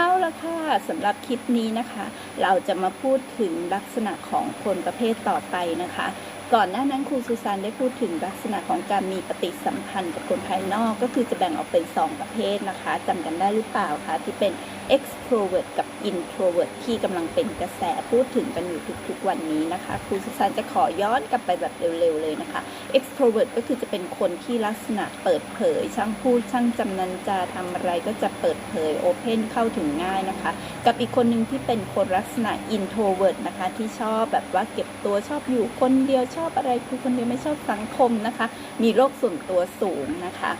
เอาละค่ะสำหรับคลิปนี้นะคะ เราจะมาพูดถึงลักษณะของคนประเภทต่อไปนะคะ ก่อนหน้านั้นครูซูซานได้พูดถึงลักษณะของการมีปฏิสัมพันธ์กับคนภายนอกก็คือจะแบ่งออกเป็น 2 ประเภทนะคะจำกันได้หรือเปล่าคะที่เป็น extrovert กับ introvert ที่กำลังเป็นกระแสพูดถึงกันอยู่ทุกๆวันนี้นะคะครูซูซานจะขอย้อนกลับไปแบบเร็วๆเลยนะคะ extrovert ก็คือจะเป็นคนที่ลักษณะเปิดเผย ช่างพูดช่างจำนันจาทำอะไรก็จะเปิดเผย open เข้าถึงง่ายนะคะ กับอีกคนหนึ่งที่เป็นคนลักษณะ introvert นะคะ ที่ชอบแบบว่าเก็บตัวชอบอยู่คนเดียวชอบอะไรคือคนเดียวไม่ชอบสังคมนะคะ มีโรคส่วนตัวสูงนะคะ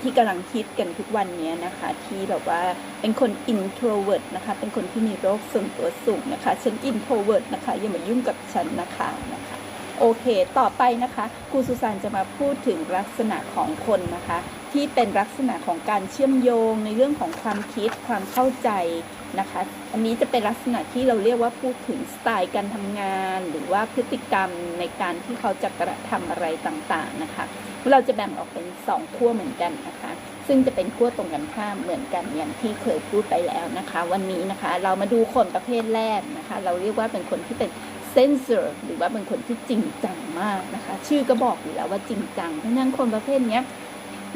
ที่กำลังคิดกันทุกวันนี้นะคะ ที่แบบว่าเป็นคน introvert นะคะ เป็นคนที่มีโรคส่วนตัวสูงนะคะฉัน introvert นะคะอย่ามายุ่งกับฉันนะคะนะคะโอเค ต่อไปนะคะครูสุสานจะมาพูดถึงลักษณะของคนนะคะ ที่เป็นลักษณะของการเชื่อมโยงในเรื่องของความคิดความเข้าใจ นะคะ อันนี้จะเป็นลักษณะที่เราเรียกว่าพูดถึงสไตล์การทำงาน หรือว่าพฤติกรรมในการที่เขาจะกระทำอะไรต่างๆนะคะ เราจะแบ่งออกเป็นสองขั้วเหมือนกันนะคะ ซึ่งจะเป็นขั้วตรงกันข้ามเหมือนกันอย่างที่เคยพูดไปแล้วนะคะ วันนี้นะคะเรามาดูคนประเภทแรกนะคะ เราเรียกว่าเป็นคนที่เป็นเซนเซอร์หรือว่าเป็นคนที่จริงจังมากนะคะ ชื่อก็บอกอยู่แล้วว่าจริงจังเพราะนั้นคนประเภทนี้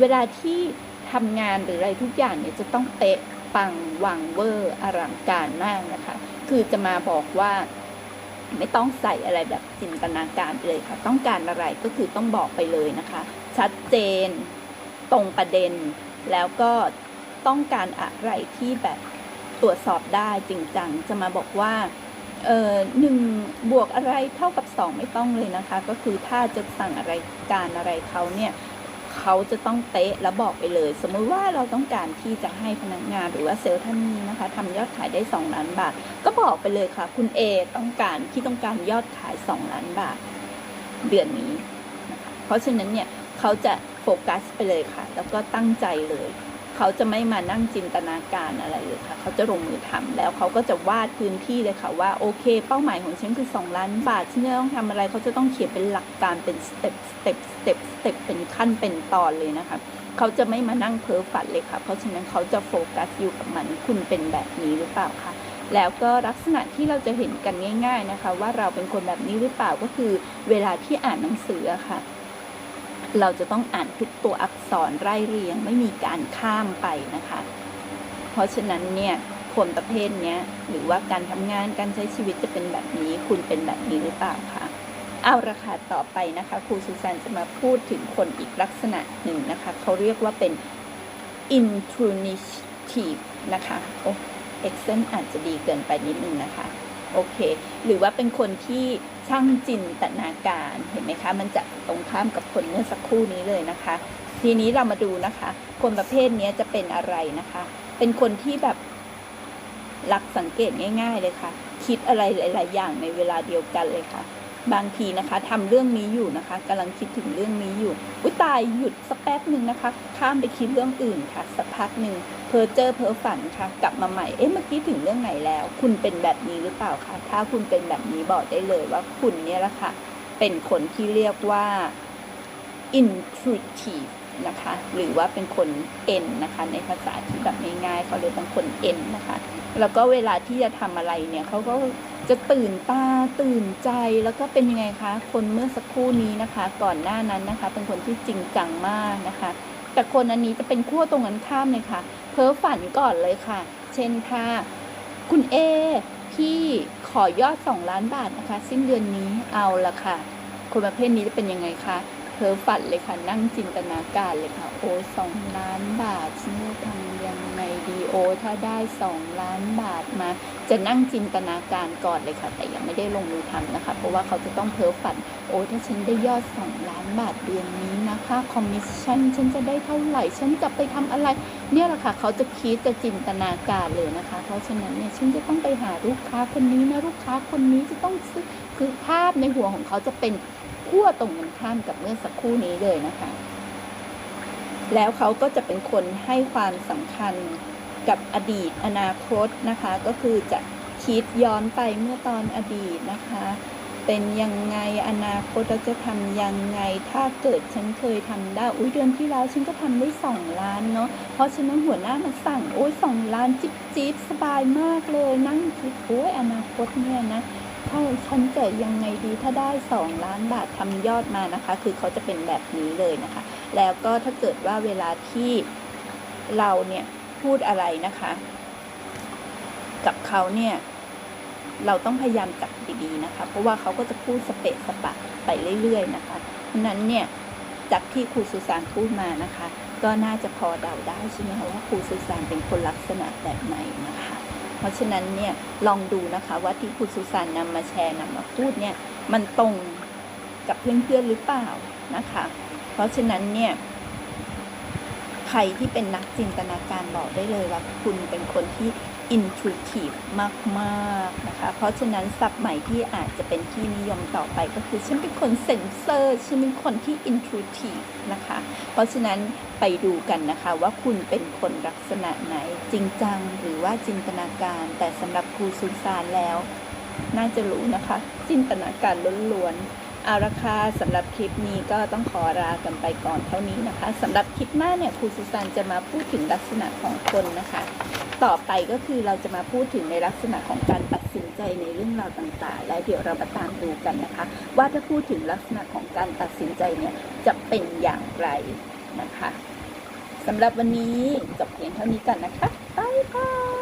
เวลาที่ทำงานหรืออะไรทุกอย่างเนี่ยจะต้องเป๊ะ ปังวังเวอร์อลังการมากนะคะ คือจะมาบอกว่าไม่ต้องใส่อะไรแบบจินตนาการเลยค่ะ ต้องการอะไรก็คือต้องบอกไปเลยนะคะ ชัดเจนตรงประเด็น แล้วก็ต้องการอะไรที่แบบตรวจสอบได้จริงจังจะมาบอกว่าเอ่อหนึ่งบวกอะไรเท่ากับสองไม่ต้องเลยนะคะ ก็คือถ้าจะสั่งอะไรการอะไรเขาเนี่ย เขาจะต้องเตะแล้วบอกไปเลย สมมุติว่าเราต้องการที่จะให้พนักงานหรือว่าเซลล์ท่านนี้นะคะทำยอดขายได้ 2 ล้านบาท ก็บอกไปเลยค่ะ คุณ A ต้องการที่ต้องการยอดขาย 2 ล้านบาท เดือนนี้นะคะเพราะฉะนั้นเนี่ยเขาจะโฟกัสไปเลยค่ะ แล้วก็ตั้งใจเลย เขาจะไม่มานั่งจินตนาการอะไรเลยค่ะ เขาจะลงมือทำแล้วเขาก็จะวาดพื้นที่เลยค่ะว่าโอเค เป้าหมายของฉันคือ 2 ล้านบาทฉันจะต้องทำอะไรเขาจะต้องเขียนเป็นหลักการเป็นสเต็ปสเต็ปสเต็ปสเต็ปเป็นขั้นเป็นตอนเลยนะคะเขาจะไม่มานั่งเพ้อฝันเลยค่ะ เพราะฉะนั้นเขาจะโฟกัสอยู่กับมันคุณเป็นแบบนี้หรือเปล่าคะแล้วก็ลักษณะที่เราจะเห็นกันง่าย ๆนะคะ ว่าเราเป็นคนแบบนี้หรือเปล่าก็คือเวลาที่อ่านหนังสือะค่ะ เราจะต้องอ่านทุกตัวอักษรไล่เรียงไม่มีการข้ามไปนะคะ เพราะฉะนั้นเนี่ยคนประเภทเนี้ยหรือว่าการทำงานการใช้ชีวิตจะเป็นแบบนี้ คุณเป็นแบบนี้หรือเปล่าคะเอาราคาต่อไปนะคะครูซูซานจะมาพูดถึงคนอีกลักษณะหนึ่งนะคะเขาเรียกว่าเป็น intuitive นะคะโอ้เอ็กเซนอาจจะดีเกินไปนิดนึงนะคะ โอเค หรือว่าเป็นคนที่ช่างจินตนาการเห็นไหมคะ มันจะตรงข้ามกับคนเมื่อสักครู่นี้เลยนะคะ ทีนี้เรามาดูนะคะ คนประเภทนี้จะเป็นอะไรนะคะ เป็นคนที่แบบหลักสังเกตง่าย ๆเลยค่ะ คิดอะไรหลาย ๆ อย่างในเวลาเดียวกันเลยค่ะ บางทีนะคะทำเรื่องนี้อยู่นะคะกำลังคิดถึงเรื่องนี้อยู่อุ้ยตายหยุดสักแป๊บหนึ่งนะคะ ข้ามไปคิดเรื่องอื่นค่ะ สักพักหนึ่ง เพอเจอเพอฝันค่ะ กลับมาใหม่เอ๊ะเมื่อกี้ถึงเรื่องไหนแล้ว คุณเป็นแบบนี้หรือเปล่าคะถ้าคุณเป็นแบบนี้บอกได้เลยว่าคุณเนี่ยแหละค่ะ เป็นคนที่เรียกว่า intuitive นะคะ หรือว่าเป็นคน N นะคะ ในภาษาที่แบบง่ายๆเขาเรียกเป็นคน N นะคะ แล้วก็เวลาที่จะทำอะไรเนี่ยเขาก็จะตื่นตาตื่นใจแล้วก็เป็นยังไงคะ คนเมื่อสักครู่นี้นะคะ ก่อนหน้านั้นนะคะ เป็นคนที่จริงจังมากนะคะ แต่คนอันนี้จะเป็นขั้วตรงกันข้ามเลยค่ะ เพ้อฝันก่อนเลยค่ะ เช่นค่ะคุณเอพี่ขอยอด 2 ล้านบาทนะคะ สิ้นเดือนนี้เอาละค่ะ คนประเภทนี้จะเป็นยังไงคะเพ้อฝันเลยค่ะ นั่งจินตนาการเลยค่ะ โอ้สองล้านบาทฉันจะทำ ยังไงดีโอถ้าได้สองล้านบาทมา จะนั่งจินตนาการก่อนเลยค่ะ แต่ยังไม่ได้ลงมือทำนะคะ เพราะว่าเขาจะต้องเพ้อฝัน โอ้ถ้าฉันได้ยอดสองล้านบาทเดือนนี้นะคะคอมมิชชั่นฉันจะได้เท่าไหร่ ฉันจะไปทำอะไร เนี่ยแหละค่ะ เขาจะคิดจะจินตนาการเลยนะคะ เพราะฉะนั้นเนี่ยฉันจะต้องไปหาลูกค้าคนนี้นะลูกค้าคนนี้จะต้องซื้อคือภาพในหัวของเขาจะเป็นขั้วตรงกันข้ามกับเมื่อสักครู่นี้เลยนะคะ แล้วเขาก็จะเป็นคนให้ความสำคัญกับอดีตอนาคตนะคะ ก็คือจะคิดย้อนไปเมื่อตอนอดีตนะคะ เป็นยังไงอนาคตเราจะทำยังไงถ้าเกิดฉันเคยทำได้อุ้ยเดือนที่แล้วฉันก็ทำได้สองล้านเนาะเพราะฉะนั้นหัวหน้ามาสั่งโอ้ยสองล้านจิ๊บจิ๊บสบายมากเลยนั่งคิดโอ้ยอนาคตเนี่ยนะถ้าฉันจะยังไงดีถ้าได้สองล้านบาททำยอดมานะคะ คือเขาจะเป็นแบบนี้เลยนะคะ แล้วก็ถ้าเกิดว่าเวลาที่เราเนี่ยพูดอะไรนะคะ กับเขาเนี่ย เราต้องพยายามจับดีๆนะคะ เพราะว่าเขาก็จะพูดสเปะสปะไปเรื่อยๆนะคะเพราะฉะนั้นเนี่ยจากที่ครูสุสานพูดมานะคะ ก็น่าจะพอเดาได้ใช่ไหมคะว่าครูสุสานเป็นคนลักษณะแบบไหนนะคะ เพราะฉะนั้นเนี่ยลองดูนะคะว่าที่ครูสุสานนำมาแชร์นำมาพูดเนี่ยมันตรงกับเพื่อนๆหรือเปล่านะคะ เพราะฉะนั้นเนี่ยใครที่เป็นนักจินตนาการบอกได้เลยว่าคุณเป็นคนที่ intuitive มากๆนะคะ เพราะฉะนั้นศัพท์ใหม่ที่อาจจะเป็นที่นิยมต่อไปก็คือ ฉันเป็นคนเซนเซอร์ฉันเป็นคนที่ intuitive นะคะ เพราะฉะนั้นไปดูกันนะคะว่าคุณเป็นคนลักษณะไหนจริงจังหรือว่าจินตนาการ แต่สำหรับครูซุนซานแล้ว น่าจะรู้นะคะ จินตนาการล้วนๆ เอาราคาสำหรับคลิปนี้ก็ต้องขอลากันไปก่อนเท่านี้นะคะสำหรับคลิปหน้าเนี่ยครูซุนซานจะมาพูดถึงลักษณะของคนนะคะ ต่อไปก็คือเราจะมาพูดถึงในลักษณะของการตัดสินใจในเรื่องราวต่างๆ และเดี๋ยวเรามาตามดูกันนะคะ ว่าถ้าพูดถึงลักษณะของการตัดสินใจเนี่ยจะเป็นอย่างไรนะคะสำหรับวันนี้จบเพียงเท่านี้กันนะคะบ๊ายบาย